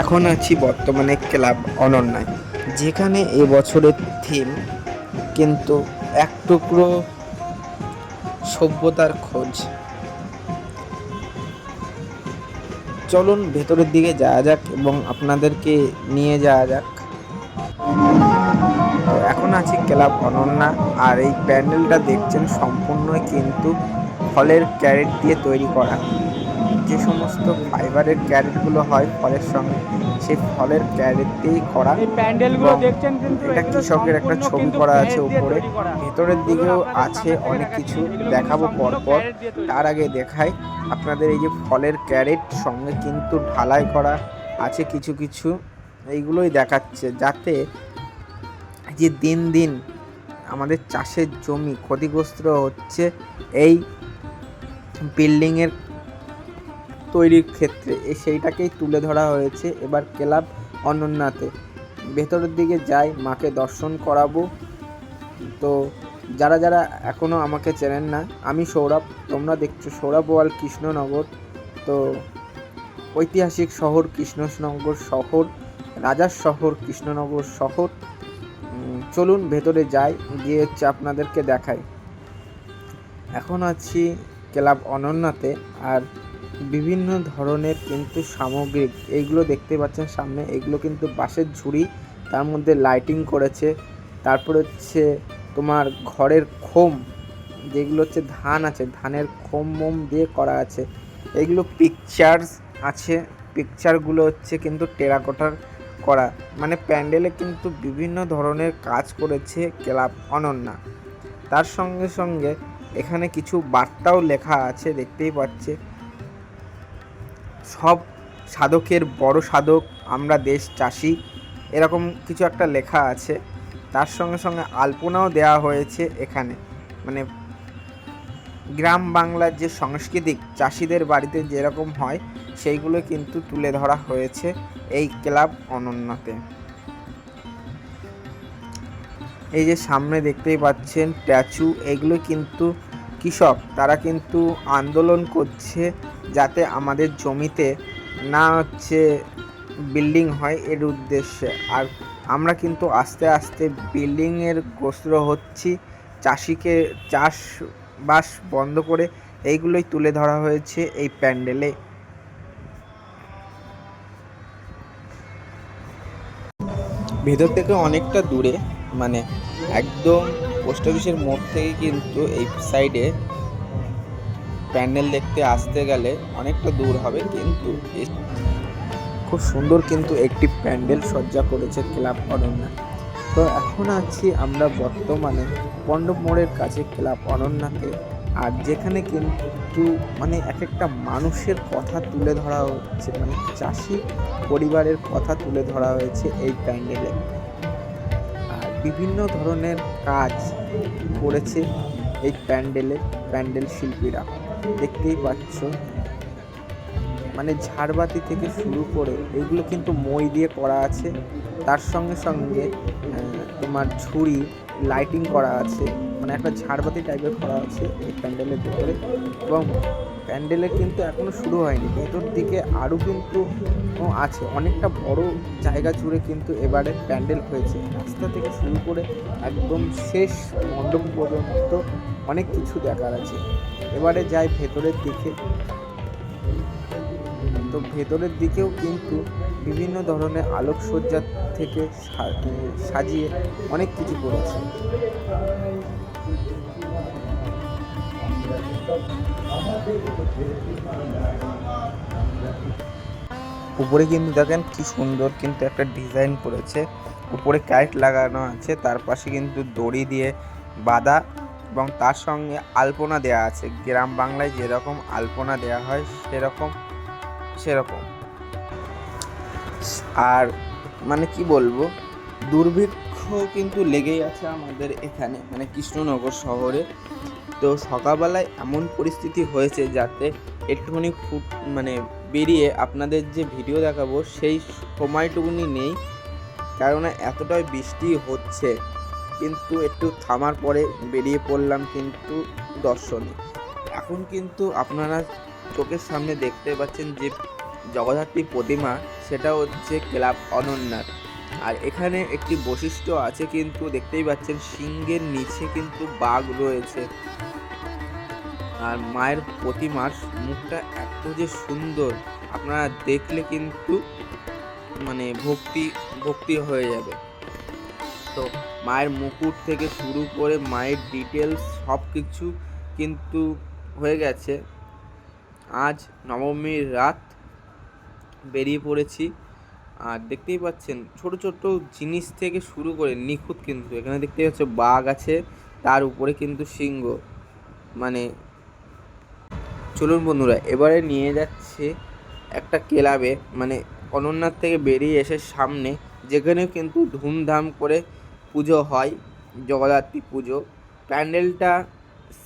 এখন আছি বর্তমানে ক্লাব অনন্যায়। যেখানে এবছরের থিম কিন্তু এক টুকরো সভ্যতার খোঁজ। চলুন ভেতরের দিকে যাওয়া যাক এবং আপনাদেরকে নিয়ে যাওয়া যাক। এখন আছি ক্লাব অনন্যা আর এই প্যান্ডেলটা দেখছেন সম্পূর্ণই কিন্তু ফলের ক্যারেট দিয়ে তৈরি করা। যে সমস্ত ফাইবারের ক্যারেটগুলো হয় ফলের সঙ্গে সেই ফলের ক্যারেট দিয়েই করা প্যান্ডেলগুলো দেখছেন কিন্তু এটা কৃষকের একটা ছবি করা আছে উপরে। তৈরি ভেতরের দিকেও আছে অনেক কিছু দেখাবো পর পর ক্যারেট দিয়ে তৈরি। তার আগে দেখাই আপনাদের এই যে ফলের ক্যারেট সঙ্গে কিন্তু ঢালাই করা আছে কিছু কিছু এইগুলোই দেখাচ্ছে যাতে যে দিন দিন আমাদের চাষের জমি ক্ষতিগ্রস্ত হচ্ছে এই বিল্ডিংয়ের তৈরির ক্ষেত্রে সেইটাকেই তুলে ধরা হয়েছে। এবার ক্লাব অনন্যাতে ভেতরের দিকে যাই, মাকে দর্শন করাবো। তো যারা যারা এখনও আমাকে চেনেন না, আমি সৌরভ, তোমরা দেখছ সৌরভ ওয়াল কৃষ্ণনগর। তো ঐতিহাসিক শহর কৃষ্ণনগর শহর রাজার শহর কৃষ্ণনগর শহর। চলুন ভেতরে যাই, গিয়ে হচ্ছে আপনাদেরকে দেখাই। এখন আছি ক্লাব অনন্যাতে, আর বিভিন্ন ধরনের কিন্তু সামগ্রিক এইগুলো দেখতে পাচ্ছেন সামনে, এগুলো কিন্তু বাঁশের ঝুড়ি, তার মধ্যে লাইটিং করেছে, তারপর হচ্ছে তোমার ঘরের খোম, যেগুলো হচ্ছে ধান আছে, ধানের খোম মোম দিয়ে করা আছে, এগুলো পিকচার্স আছে পিকচারগুলো হচ্ছে কিন্তু টেরাকোটার করা মানে প্যান্ডেলে কিন্তু বিভিন্ন ধরনের কাজ করেছে ক্লাব অনন্যা, তার সঙ্গে সঙ্গে এখানে কিছু বার্তাও লেখা আছে, দেখতেই পাচ্ছে। সব সাধকের বড় সাধক, আমরা দেশ চাষি, এরকম কিছু একটা লেখা আছে। তার সঙ্গে সঙ্গে আলপনাও দেওয়া হয়েছে এখানে। মানে গ্রাম বাংলার যে সাংস্কৃতিক চাষিদের বাড়িতে যেরকম হয়, সেইগুলো কিন্তু তুলে ধরা হয়েছে এই ক্লাব অনন্যাতে। এই যে সামনে দেখতেই পাচ্ছেন স্ট্যাচু এগুলো কিন্তু কৃষক, তারা কিন্তু আন্দোলন করছে যাতে আমাদের জমিতে না হচ্ছে বিল্ডিং হয় এর উদ্দেশ্যে। আর আমরা কিন্তু আস্তে আস্তে বিল্ডিংয়ের গ্রস্ত হচ্ছি, চাষিকে চাষবাস বন্ধ করে এইগুলোই তুলে ধরা হয়েছে এই প্যান্ডেলে। ভেতর থেকে অনেকটা দূরে মানে একদম পোস্ট অফিসের মোড় থেকে কিন্তু এই সাইডে প্যান্ডেল দেখতে আসতে গেলে অনেকটা দূর হবে, কিন্তু খুব সুন্দর কিন্তু একটি প্যান্ডেল সজ্জা করেছে ক্লাব অনন্যা। তো এখন আছি আমরা বর্তমানে পণ্ডব মোড়ের কাছে ক্লাব অনন্যাতে আর যেখানে কিন্তু মানে এক একটা মানুষের কথা তুলে ধরা হচ্ছে মানে চাষি পরিবারের কথা তুলে ধরা হয়েছে এই প্যান্ডেলে। আর বিভিন্ন ধরনের কাজ করেছে এই প্যান্ডেলে, প্যান্ডেল শিল্পীরা। দেখতেই পাচ্ছ। মানে ঝাড়বাতি থেকে শুরু করে এগুলো কিন্তু মই দিয়ে করা আছে। তার সঙ্গে সঙ্গে তোমার ঝুড়ি লাইটিং করা আছে। মানে একটা ঝাড়বাতি টাইপের করা আছে এই প্যান্ডেলের ভেতরে এবং প্যান্ডেলের কিন্তু এখনও শুরু হয়নি। ভেতর দিকে আরও কিন্তু আছে। অনেকটা বড় জায়গা জুড়ে কিন্তু এবারে প্যান্ডেল হয়েছে। রাস্তা থেকে শুরু করে একদম শেষ মণ্ডপ পর্যন্ত অনেক কিছু দেখার আছে। এবারে যাই ভেতরের দিকে। তো ভেতরের দিকেও কিন্তু বিভিন্ন ধরনের আলোকসজ্জা থেকে সাজিয়ে অনেক কিছু করেছে। উপরে কিন্তু দেখেন কি সুন্দর কিন্তু একটা ডিজাইন করেছে। উপরে কাইট লাগানো আছে, তার পাশে কিন্তু দড়ি দিয়ে বাঁধা এবং তার সঙ্গে আলপনা দেওয়া আছে। গ্রাম বাংলায় যেরকম আলপনা দেওয়া হয়, সেরকম সেরকম। আর মানে কি বলব? দুর্ভিক্ষ কিন্তু লেগেই আছে আমাদের এখানে মানে কৃষ্ণনগর শহরে। তো সকালবেলায় এমন পরিস্থিতি হয়েছে যাতে একটুখানি ফুট মানে বেরিয়ে আপনাদের যে ভিডিও দেখাবো, সেই সময়টুকুনি নেই। কারণ এতটাই বৃষ্টি হচ্ছে, কিন্তু একটু থামার পরে বেরিয়ে পড়লাম কিন্তু দর্শনে। এখন কিন্তু আপনারা চোখের সামনে দেখতে পাচ্ছেন যে জগদ্ধাত্রী প্রতিমা, সেটা হচ্ছে ক্লাব অনন্যার। আর এখানে একটি বৈশিষ্ট্য আছে কিন্তু, দেখতেই পাচ্ছেন, সিংহের নিচে কিন্তু বাঘ রয়েছে। আর মায়ের প্রতিমার মুখটা এত যে সুন্দর, আপনারা দেখলে কিন্তু মানে ভক্তি ভক্তি হয়ে যাবে। তো মায়ের মুকুট থেকে শুরু করে মায়ের ডিটেলস সব কিছু কিন্তু হয়ে গেছে। আজ নবমীর রাত বেরিয়ে পড়েছি। আর দেখতেই পাচ্ছেন, ছোট ছোট জিনিস থেকে শুরু করে নিখুঁত কিন্তু, এখানে দেখতেই পাচ্ছ বাঘ আছে, তার উপরে কিন্তু সিংহ। মানে চলুন বন্ধুরা, এবারে নিয়ে যাচ্ছে একটা ক্লাবে মানে অনন্যার থেকে বেরিয়ে এসে সামনে যেখানে কিন্তু ধুমধাম করে পুজো হয়, জগদ্ধাত্রী পুজো। প্যান্ডেলটা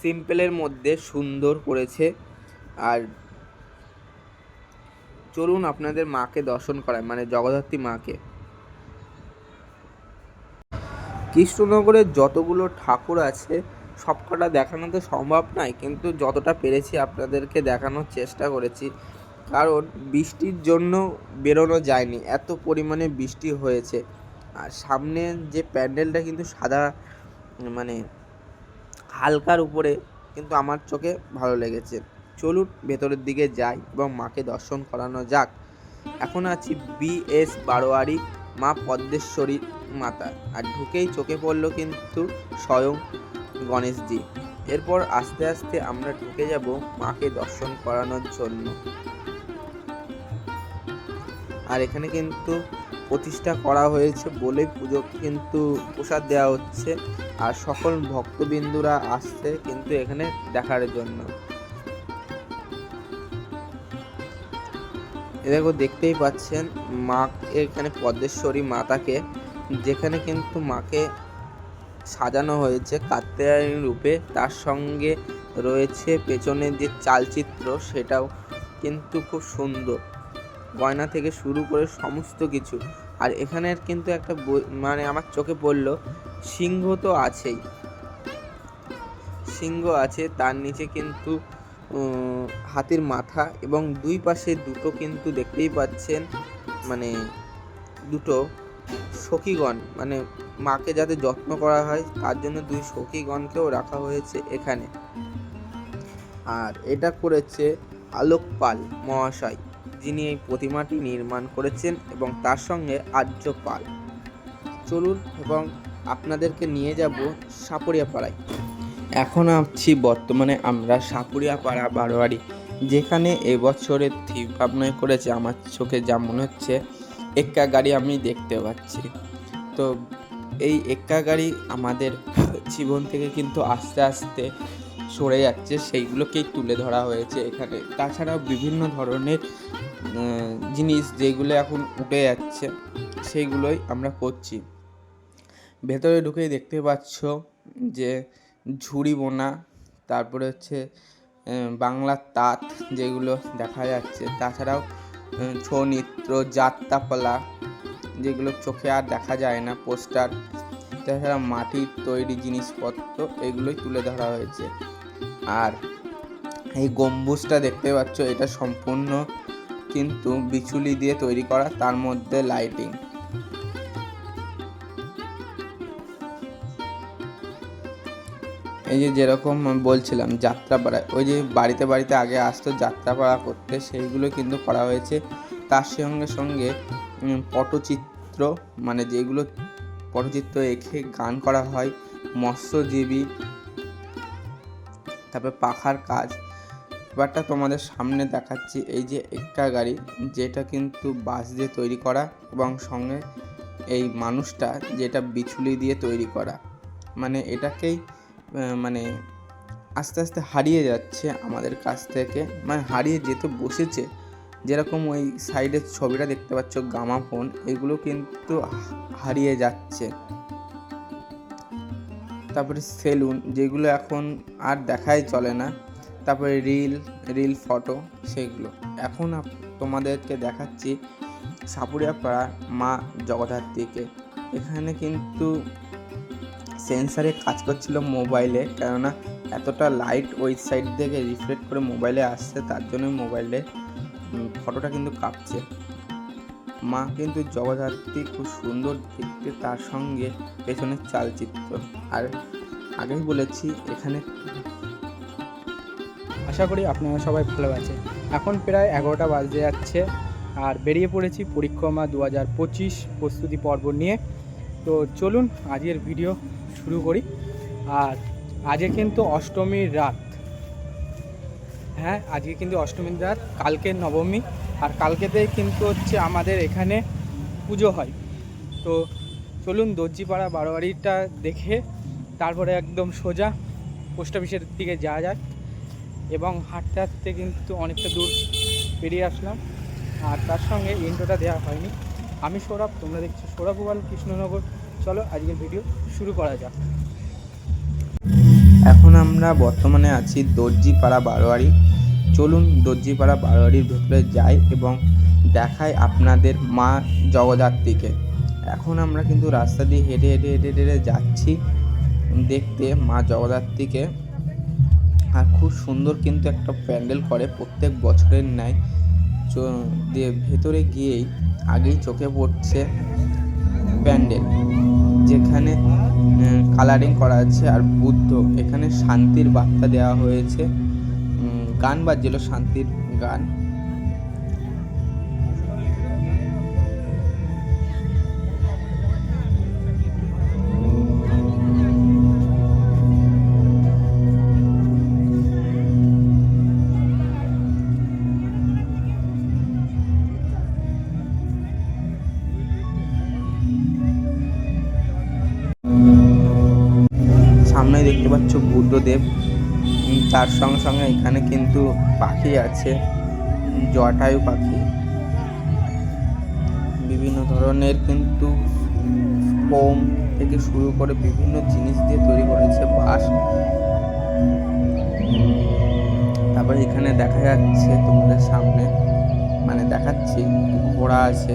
সিম্পলের মধ্যে সুন্দর করেছে, আর চলুন আপনাদের মাকে দর্শন করায় মানে জগদ্ধাত্রী মাকে। কৃষ্ণনগরের যতগুলো ঠাকুর আছে, সবকটা দেখানো তো সম্ভব নয়, কিন্তু যতটা পেরেছি আপনাদেরকে দেখানোর চেষ্টা করেছি, কারণ বৃষ্টির জন্য বেরোনো যায়নি, এত পরিমাণে বৃষ্টি হয়েছে। আর সামনে যে প্যান্ডেলটা কিন্তু সাদা মানে হালকার উপরে, কিন্তু আমার চোখে ভালো লেগেছে। চলুন ভেতরের দিকে যাই এবং মাকে দর্শন করানো যাক। এখন আছি বিএস বারোয়ারি মা পদ্মেশ্বরী মাতা আর ঢুকেই চোখে পড়ল কিন্তু স্বয়ং গণেশজি। এরপর আস্তে আস্তে আমরা ঢুকে যাব মাকে দর্শন করানোর জন্য। আর এখানে কিন্তু প্রতিষ্ঠা করা হয়েছে বলে পুজো কিন্তু প্রসাদ দেওয়া হচ্ছে। আর সকল ভক্তবিন্দুরা আসছে কিন্তু এখানে দেখার জন্য। দেখো দেখতেই পাচ্ছেন, মা এখানে পদ্মেশ্বরী মাতাকে, যেখানে কিন্তু মাকে সাজানো হয়েছে কাত্যায়নী রূপে। তার সঙ্গে রয়েছে পেছনের যে চালচিত্র, সেটাও কিন্তু খুব সুন্দর। গয়না থেকে শুরু করে সমস্ত কিছু। আর এখানের কিন্তু একটা মানে আমার চোখে পড়ল, সিংহ তো আছেই। সিংহ আছে, তার নিচে কিন্তু হাতির মাথা এবং দুই পাশে দুটো কিন্তু দেখতেই পাচ্ছেন মানে দুটো সখীগণ মানে মাকে যাতে যত্ন করা হয়, তার জন্য দুই সখীগণকেও রাখা হয়েছে এখানে। আর এটা করেছে আলোক পাল মহাশয়, যিনি এই প্রতিমাটি নির্মাণ করেছেন এবং তার সঙ্গে আর্য পাল চলুন এবং আপনাদেরকে নিয়ে যাব সাপড়িয়া পাড়ায় এখন আছি বর্তমানে আমরা সাপুরিয়া পাড়া বারোয়ারি যেখানে এবছরের থিম ভাবনায় করেছে, আমার চোখে যা মনে হচ্ছে, এক্কা গাড়ি আমি দেখতে পাচ্ছি। তো এই এক্কা গাড়ি আমাদের জীবন থেকে কিন্তু আস্তে আস্তে সরে যাচ্ছে, সেইগুলোকেই তুলে ধরা হয়েছে এখানে। তাছাড়াও বিভিন্ন ধরনের জিনিস যেগুলো এখন উঠে যাচ্ছে, সেইগুলোই আমরা করছি। ভেতরে ঢুকেই দেখতে পাচ্ছ যে ঝুড়ি বোনা, তারপরে হচ্ছে বাংলার তাঁত যেগুলো দেখা যাচ্ছে। তাছাড়াও ছৌ নৃত্য, যাত্রাপালা যেগুলো চোখে আর দেখা যায় না, পোস্টার, তাছাড়া মাটির তৈরি জিনিসপত্র এগুলোই তুলে ধরা হয়েছে। আর এই গম্বুজটা দেখতে পাচ্ছ, এটা সম্পূর্ণ কিন্তু বিচুলি দিয়ে তৈরি করা, তার মধ্যে লাইটিং এই যে যেরকম বলছিলাম যাত্রাপাড়া ওই যে বাড়িতে বাড়িতে আগে আসতো যাত্রাপাড়া করতে, সেইগুলো কিন্তু করা হয়েছে। তার সঙ্গে সঙ্গে পটচিত্র মানে যেগুলো পটচিত্র এঁকে গান করা হয়, মৎস্যজীবী, তারপরে পাখার কাজ। এবারটা তোমাদের সামনে দেখাচ্ছি, এই যে একটা গাড়ি, যেটা কিন্তু বাঁশ দিয়ে তৈরি করা এবং সঙ্গে এই মানুষটা যেটা বিচুলি দিয়ে তৈরি করা। মানে এটাকেই মানে আস্তে আস্তে হারিয়ে যাচ্ছে আমাদের কাছ থেকে। মানে হারিয়ে যেতে বসেছে। যেরকম ওই সাইডের ছবিটা দেখতে পাচ্ছ, গামা ফোন, এগুলো কিন্তু হারিয়ে যাচ্ছে। তারপরে সেলুন, যেগুলো এখন আর দেখাই চলে না। তারপরে রিল রিল ফটো, সেগুলো। এখন তোমাদেরকে দেখাচ্ছি সাপুরিয়া পাড়া মা জগদ্ধাত্রীকে। এখানে কিন্তু সেন্সারে কাজ করছিল মোবাইলে, কেননা এতটা লাইট ওই সাইড থেকে রিফ্লেক্ট করে মোবাইলে আসছে, তার জন্য মোবাইলে ফটোটা কিন্তু কাঁপছে। মা কিন্তু জগদ্ধাত্রী খুব সুন্দর দেখতে, তার সঙ্গে পেছনের চালচিত্র। আর আগেই বলেছি, এখানে আশা করি আপনারা সবাই ভালো আছেন। এখন প্রায় এগারোটা বাজতে যাচ্ছে, আর বেরিয়ে পড়েছি পরিক্রমা দু হাজার পঁচিশ প্রস্তুতি পর্ব নিয়ে। তো চলুন, আজকের ভিডিও শুরু করি। আর আজকে কিন্তু অষ্টমীর রাত। হ্যাঁ আজকে কিন্তু অষ্টমীর রাত, কালকে নবমী, আর কালকেতেই কিন্তু হচ্ছে আমাদের এখানে পুজো হয়। তো চলুন দর্জিপাড়া বারোয়ারিটা দেখে তারপরে একদম সোজা পোস্ট অফিসের দিকে যাওয়া যাক। এবং হাঁটতে হাঁটতে কিন্তু অনেকটা দূর পেরিয়ে আসলাম। আর তার সঙ্গে ইন্ট্রোটা দেওয়া হয়নি। আমি সৌরভ, তোমরা দেখছ সৌরভ গোপাল, কৃষ্ণনগর। চলো, আজকের ভিডিও শুরু করা যাক। এখন আমরা বর্তমানে আছি দর্জিপাড়া বারোয়ারি। চলুন দর্জিপাড়া বারোয়ারির ভেতরে যাই এবং দেখাই আপনাদের মা জগদ্ধাত্রীকে। এখন আমরা কিন্তু রাস্তা দিয়ে হেঁটে হেঁটে হেঁটে হেঁটে যাচ্ছি দেখতে মা জগদ্ধাত্রীকে। আর খুব সুন্দর কিন্তু একটা প্যান্ডেল করে প্রত্যেক বছরের ন্যায়। দিয়ে ভেতরে গিয়েই আগেই চোখে পড়ছে প্যান্ডেল। যেখানে কালারিং করা আছে আর বুদ্ধ। এখানে শান্তির বার্তা দেওয়া হয়েছে। গান বাজছিল শান্তির গান। উম, তার সঙ্গে সঙ্গে এখানে কিন্তু পাখি আছে জটায়ু পাখি। বিভিন্ন ধরনের কিন্তু ফোম থেকে শুরু করে বিভিন্ন জিনিস দিয়ে তৈরি করেছে বাঁশ। তারপরে এখানে দেখা যাচ্ছে তোমাদের সামনে মানে দেখাচ্ছি ঘোড়া আছে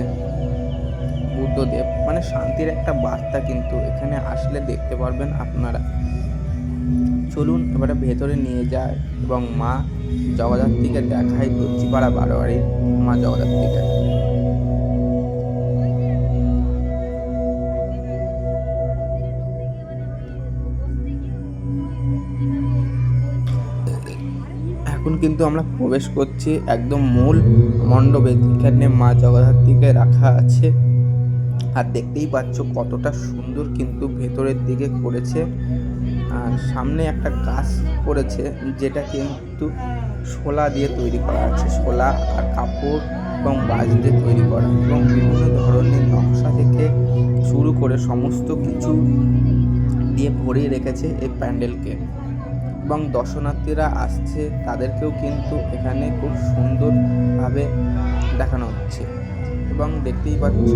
বুদ্ধদেব মানে শান্তির একটা বার্তা কিন্তু এখানে আসলে দেখতে পারবেন আপনারা। চলুন এবারে ভেতরে নিয়ে যায় এবং মা জগদ্ধাত্রীকে দেখায় দর্জিপাড়া বারোয়ারির মা জগদ্ধাত্রীকে। এখন কিন্তু আমরা প্রবেশ করছি একদম মূল মণ্ডপে যেখানে মা জগদ্ধাত্রীকে রাখা আছে। আর দেখতেই পাচ্ছ কতটা সুন্দর কিন্তু ভেতরের দিকে করেছে। সামনে একটা গাছ করেছে যেটা কিন্তু শোলা দিয়ে তৈরি করা আছে। শোলা আর কাপড় এবং বাঁশ দিয়ে তৈরি করা এবং বিভিন্ন ধরনের নকশা থেকে শুরু করে সমস্ত কিছু দিয়ে ভরিয়ে রেখেছে এই প্যান্ডেলকে। এবং দর্শনার্থীরা আসছে, তাদেরকেও কিন্তু এখানে খুব সুন্দরভাবে দেখানো হচ্ছে। এবং দেখতেই পাচ্ছ,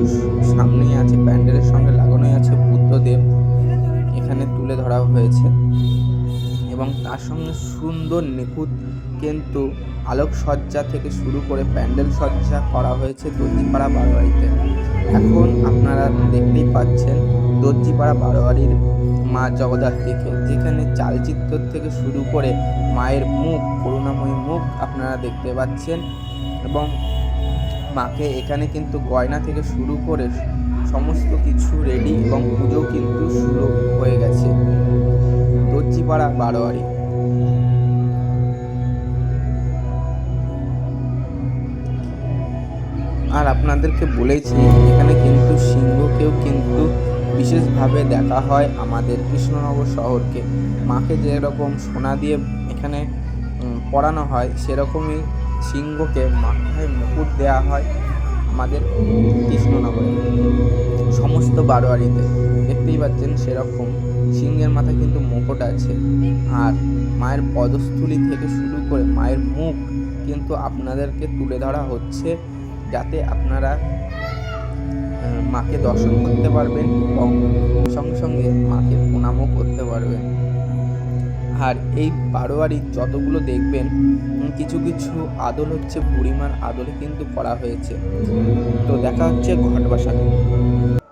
সামনেই আছে প্যান্ডেলের সঙ্গে লাগানোই আছে বুদ্ধদেব। এখানে তুলে ধরা হয়েছে। এবং তার সঙ্গে সুন্দর নিখুঁত কিন্তু আলোকসজ্জা থেকে শুরু করে প্যান্ডেল সজ্জা করা হয়েছে দর্জিপাড়া বারোয়ারিতে। এখন আপনারা দেখতেই পাচ্ছেন দর্জিপাড়া বারোয়ারির মা জগদ্ধাত্রীকে, যেখানে চালচিত্র থেকে শুরু করে মায়ের মুখ, করুণাময়ী মুখ আপনারা দেখতে পাচ্ছেন। এবং মাকে এখানে কিন্তু গয়না থেকে শুরু করে সমস্ত কিছু রেডি এবং পুজো কিন্তু শুরু হয়ে গেছে। দর্জিপাড়া বারোয়ারি। আর আপনাদেরকে বলেছি, এখানে কিন্তু সিংহকেও কিন্তু বিশেষভাবে দেখা হয় আমাদের কৃষ্ণনগর শহরকে। মাকে যেরকম সোনা দিয়ে এখানে পড়ানো হয়, সেরকমই সিংহকে মাথায় মুকুট দেওয়া হয়। আমাদের কৃষ্ণনগরে। সমস্ত বারোয়ারিতে দেখতেই পাচ্ছেন সেরকম সিংহের মাথায় কিন্তু মুকুট আছে। আর মায়ের পদস্থলী থেকে শুরু করে মায়ের মুখ কিন্তু আপনাদেরকে তুলে ধরা হচ্ছে যাতে আপনারা মাকে দর্শন করতে পারবেন এবং সঙ্গে সঙ্গে মাকে প্রণামও করতে পারবেন। আর এই বারোয়ারি যতগুলো দেখবেন কিছু কিছু আদল হচ্ছে বুড়িমার আদলে কিন্তু করা হয়েছে। তো দেখা হচ্ছে ঘট বসানো